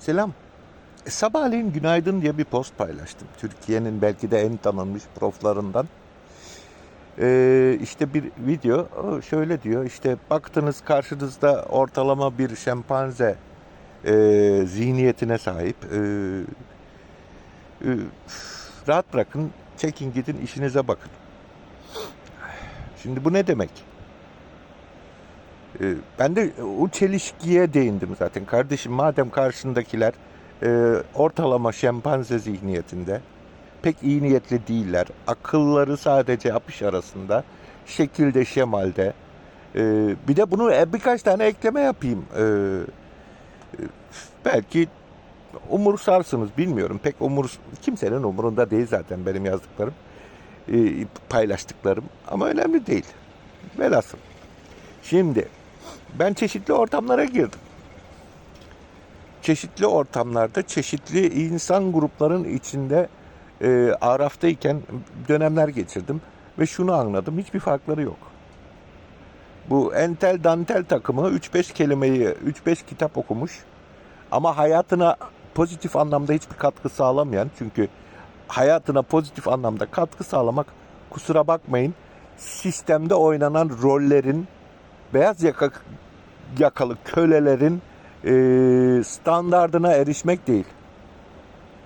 Selam. E, sabahleyin günaydın diye bir post paylaştım. Türkiye'nin belki de en tanınmış proflarından. Ee, işte bir video şöyle diyor işte baktınız karşınızda ortalama bir şempanze e, zihniyetine sahip. E, e, rahat bırakın çekin gidin işinize bakın. Şimdi bu ne demek? Ee, Ben de o çelişkiye değindim zaten. Kardeşim madem karşındakiler e, ortalama şempanze zihniyetinde pek iyi niyetli değiller. Akılları sadece apış arasında. Şekilde, şemalde. E, bir de bunu e, birkaç tane ekleme yapayım. E, e, belki umursarsınız bilmiyorum. Pek umur kimsenin umurunda değil zaten benim yazdıklarım. e, paylaştıklarım. Ama önemli değil. Velhasıl. Şimdi ben çeşitli ortamlara girdim. Çeşitli ortamlarda çeşitli insan grupların içinde e, araftayken dönemler geçirdim ve şunu anladım hiçbir farkları yok. Bu entel dantel takımı 3-5 kelimeyi 3-5 kitap okumuş ama hayatına pozitif anlamda hiçbir katkı sağlamayan çünkü hayatına pozitif anlamda katkı sağlamak kusura bakmayın sistemde oynanan rollerin beyaz yaka, yakalı kölelerin e, standardına erişmek değil.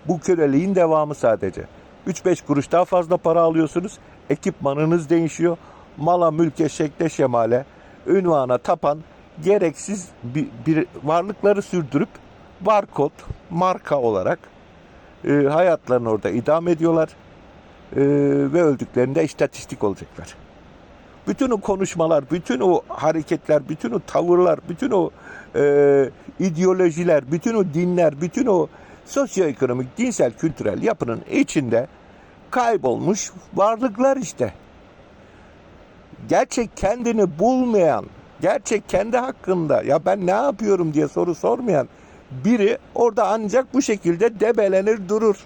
Bu köleliğin devamı sadece. 3-5 kuruş daha fazla para alıyorsunuz. Ekipmanınız değişiyor. Mala, mülke, şekle, şemale, ünvana tapan gereksiz bir, bir varlıkları sürdürüp barkod, marka olarak e, hayatlarını orada idam ediyorlar. E, ve öldüklerinde istatistik olacaklar bütün o konuşmalar, bütün o hareketler, bütün o tavırlar, bütün o e, ideolojiler, bütün o dinler, bütün o sosyoekonomik, dinsel, kültürel yapının içinde kaybolmuş varlıklar işte. Gerçek kendini bulmayan, gerçek kendi hakkında ya ben ne yapıyorum diye soru sormayan biri orada ancak bu şekilde debelenir durur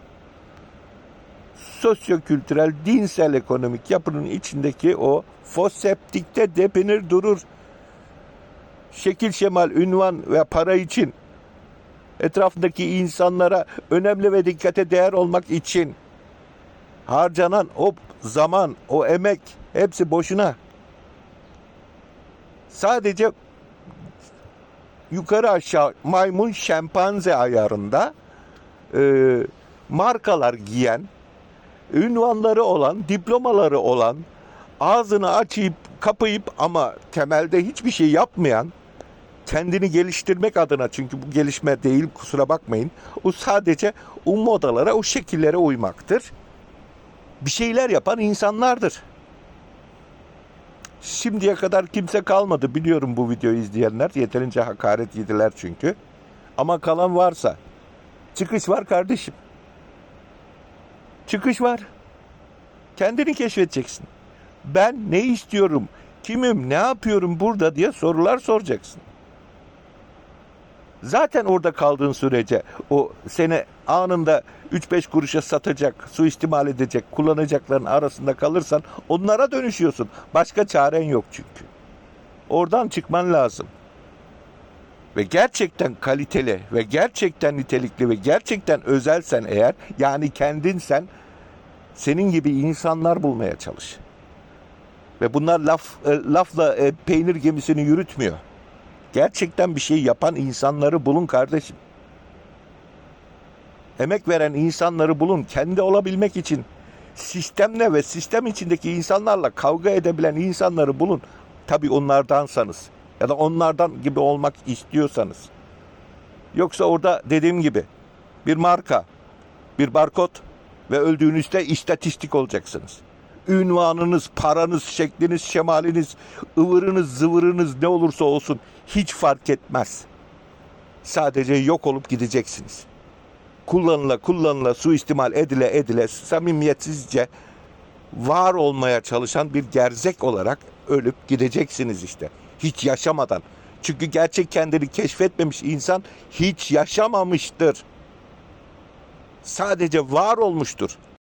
sosyokültürel, dinsel ekonomik yapının içindeki o foseptikte depinir durur. Şekil şemal, ünvan ve para için etrafındaki insanlara önemli ve dikkate değer olmak için harcanan o zaman, o emek hepsi boşuna. Sadece yukarı aşağı maymun şempanze ayarında e, markalar giyen, ünvanları olan, diplomaları olan, ağzını açıp kapayıp ama temelde hiçbir şey yapmayan, kendini geliştirmek adına çünkü bu gelişme değil kusura bakmayın. O sadece o modalara, o şekillere uymaktır. Bir şeyler yapan insanlardır. Şimdiye kadar kimse kalmadı biliyorum bu videoyu izleyenler. Yeterince hakaret yediler çünkü. Ama kalan varsa çıkış var kardeşim. Çıkış var. Kendini keşfedeceksin. Ben ne istiyorum? Kimim? Ne yapıyorum burada diye sorular soracaksın. Zaten orada kaldığın sürece o seni anında 3-5 kuruşa satacak, suistimal edecek, kullanacakların arasında kalırsan onlara dönüşüyorsun. Başka çaren yok çünkü. Oradan çıkman lazım. Ve gerçekten kaliteli ve gerçekten nitelikli ve gerçekten özelsen eğer yani kendinsen senin gibi insanlar bulmaya çalış. Ve bunlar laf e, lafla e, peynir gemisini yürütmüyor. Gerçekten bir şey yapan insanları bulun kardeşim. Emek veren insanları bulun. Kendi olabilmek için sistemle ve sistem içindeki insanlarla kavga edebilen insanları bulun. Tabii onlardansanız ya da onlardan gibi olmak istiyorsanız. Yoksa orada dediğim gibi bir marka, bir barkod ve öldüğünüzde istatistik olacaksınız. Ünvanınız, paranız, şekliniz, şemaliniz, ıvırınız, zıvırınız ne olursa olsun hiç fark etmez. Sadece yok olup gideceksiniz. Kullanıla kullanıla suistimal edile edile samimiyetsizce var olmaya çalışan bir gerzek olarak ölüp gideceksiniz işte. Hiç yaşamadan. Çünkü gerçek kendini keşfetmemiş insan hiç yaşamamıştır sadece var olmuştur.